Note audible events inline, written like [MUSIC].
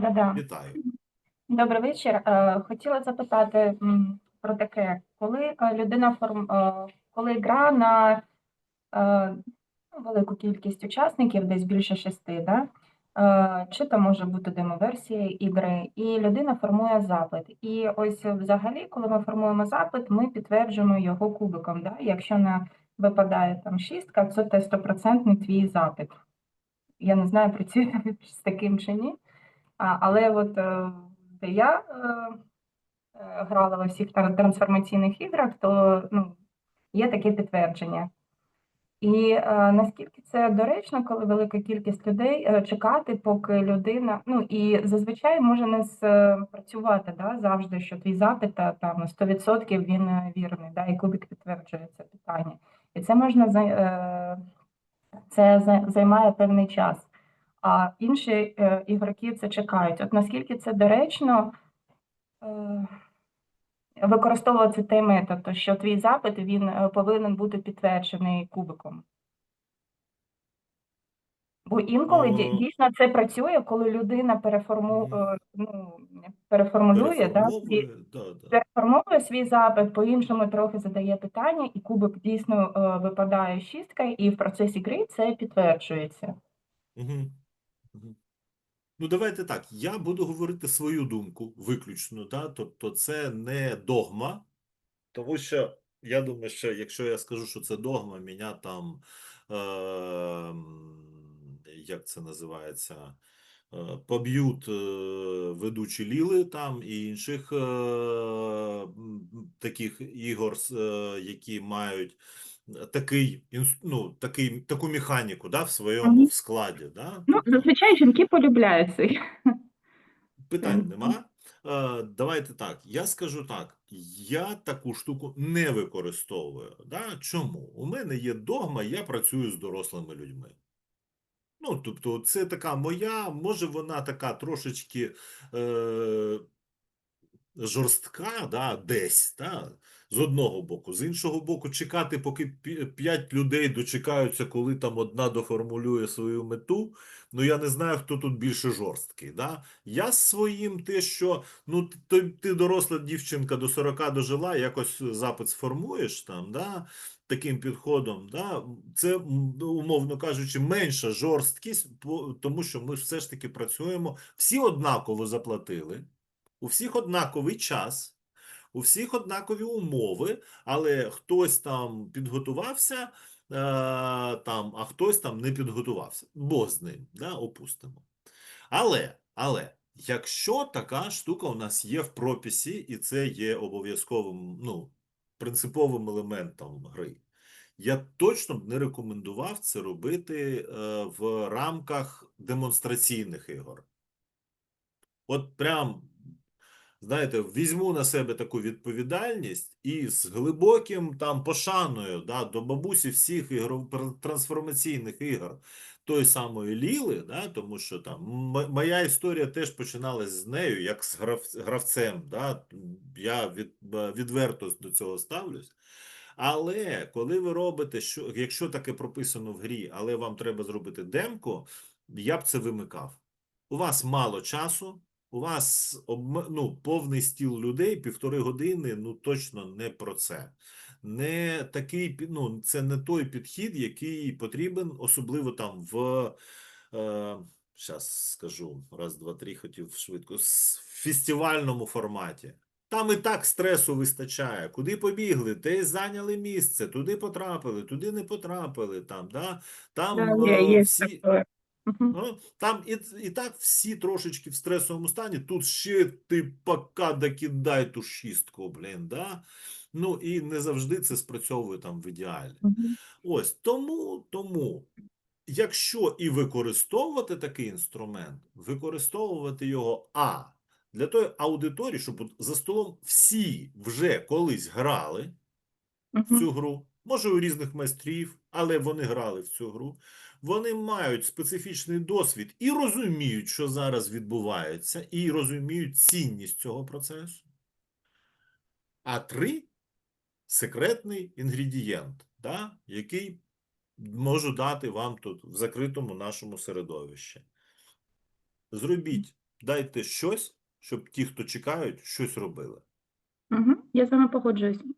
Да, да, да. Вітаю. Добрий вечір. Е, Хотіла запитати про таке, коли е, людина форм, е, коли гра на велику кількість учасників, десь більше шести, да? чи то може бути демоверсія ігри, і людина формує запит. І ось взагалі, коли ми формуємо запит, ми підтверджуємо його кубиком. Да? Якщо не випадає там шістка, це стопроцентний твій запит. Я не знаю, працює [LAUGHS] з таким чи ні. Але от е, де я е, е, грала во всіх трансформаційних іграх, то ну, є таке підтвердження. І е, наскільки це доречно, коли велика кількість людей е, чекати, поки людина. Ну і зазвичай може не спрацювати да, завжди, що твій запит там на 100% він вірний, да, і кубик підтверджує це питання. І це можна е, це займає певний час а інші е, ігроки це чекають. От наскільки це доречно е, використовувати цей метод, то що твій запит він е, повинен бути підтверджений кубиком. Бо інколи ді- дійсно це працює, коли людина переформу, ну, переформулює, да, Переформовує, да, да. переформовує свій запит, по-іншому трохи задає питання, і кубик дійсно випадає шістка, і в процесі гри це підтверджується. Мгм. Ну, давайте так. Я буду говорити свою думку виключно, да? Тобто це не догма, тому що я думаю, що якщо я скажу, що це догма, мене там, е, як це називається, е, поб'ють е, ведучі Ліли там і інших е, таких ігор, е, які мають такий, ну, такий, таку механіку да, в своєму в складі. Да? Ну, зазвичай жінки полюбляють цей. Питань нема. Е, Давайте так. Я скажу так: я таку штуку не використовую. Да? Чому? У мене є догма, я працюю з дорослими людьми. Ну, тобто, це така моя, може, вона така трошечки е, жорстка, да, десь, да, з одного боку. З іншого боку, чекати, поки п'ять людей дочекаються, коли там одна доформулює свою мету. Ну, я не знаю, хто тут більше жорсткий. Да? Я своїм те, що ну, ти, ти доросла дівчинка до 40 дожила, якось запит сформуєш там, да? таким підходом, да? це, ну, умовно кажучи, менша жорсткість, тому що ми все ж таки працюємо, всі однаково заплатили, у всіх однаковий час. У всіх однакові умови, але хтось там підготувався, е, там, а хтось там не підготувався. Бог з ним, да, опустимо. Але, але, якщо така штука у нас є в прописі, і це є обов'язковим, ну, принциповим елементом гри, я точно б не рекомендував це робити е, в рамках демонстраційних ігор. От прям, знаєте, візьму на себе таку відповідальність і з глибоким там пошаною да, до бабусі всіх ігров... трансформаційних ігор той самої Ліли, да, тому що там моя історія теж починалась з нею, як з грав... гравцем. Да, я від... е, відверто до цього ставлюсь. Але коли ви робите, що, якщо таке прописано в грі, але вам треба зробити демку, я б це вимикав. У вас мало часу, у вас ну, повний стіл людей, півтори години, ну точно не про це. Не такий, ну, це не той підхід, який потрібен, особливо там в. Е, Зараз скажу, раз, два, три, хотів швидко. В фестивальному форматі. Там і так стресу вистачає. Куди побігли, десь зайняли місце, туди потрапили, туди не потрапили. Там, да? там Да, е, всі. таке. Ну, там і, і так всі трошечки в стресовому стані. Тут ще ти пока докидай ту шістку, блін, да? Ну і не завжди це спрацьовує там в ідеалі. Мгм. Ось тому, тому, якщо і використовувати такий інструмент, використовувати його а для тої аудиторії, щоб за столом всі вже колись грали в цю гру, може у різних майстрів, але вони грали в цю гру. Вони мають специфічний досвід і розуміють, що зараз відбувається, і розуміють цінність цього процесу. А три секретний інгредієнт, да, який можу дати вам тут в закритому нашому середовищі. Зробіть дайте щось, щоб ті, хто чекають, щось робили. Угу. Я з вами погоджуюсь.